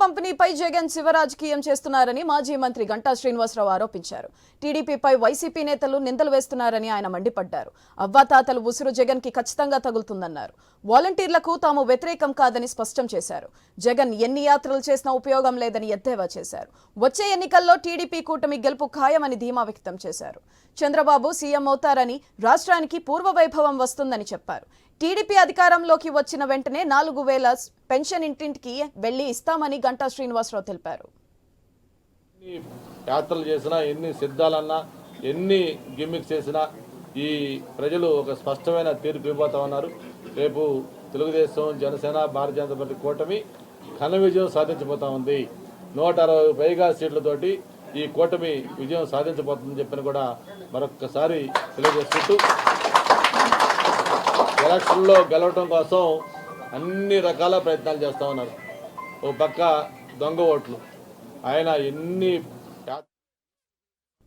పంపిణీపై జగన్ శివ రాజకీయం చేస్తున్నారని మాజీ మంత్రి గంటా శ్రీనివాసరావు ఆరోపించారు. టీడీపీపై వైసీపీ నేతలు నిందలు వేస్తున్నారని ఆయన మండిపడ్డారు. అవ్వాతాతలు ఉసురు జగన్కి ఖచ్చితంగా తగులుతుందన్నారు. వాలంటీర్లకు తాము వ్యతిరేకం కాదని స్పష్టం చేశారు. జగన్ ఎన్ని యాత్రలు చేసినా ఉపయోగం లేదని ఎద్దేవా చేశారు. వచ్చే ఎన్నికల్లో టీడీపీ కూటమి గెలుపు ఖాయమని ధీమా వ్యక్తం చేశారు. చంద్రబాబు సీఎం అవుతారని రాష్ట్రానికి పూర్వ వైభవం వస్తుందని చెప్పారు. టీడీపీ అధికారంలోకి వచ్చిన వెంటనే నాలుగు వేల పెన్షన్ ఇంటింటికి వెళ్ళి ఇస్తామని గంటా శ్రీనివాసరావు తెలిపారు. యాత్రలు చేసినా ఎన్ని సిద్ధాలన్నా ఎన్ని గిమ్మిక్స్ చేసినా ఈ ప్రజలు ఒక స్పష్టమైన తీర్పు ఇవ్వబోతా ఉన్నారు. రేపు తెలుగుదేశం జనసేన భారతీయ జనతా పార్టీ కూటమి ఘన విజయం సాధించబోతా ఉంది. నూట అరవై పైగా సీట్లతోటి ఈ కూటమి విజయం సాధించబోతుందని చెప్పని కూడా మరొక్కసారి తెలియజేసుకుంటూ ఎలక్షన్లో గెలవటం కోసం అన్ని రకాల ప్రయత్నాలు చేస్తూ ఉన్నారు. ఓ పక్క దొంగ ఓట్లు. ఆయన ఎన్ని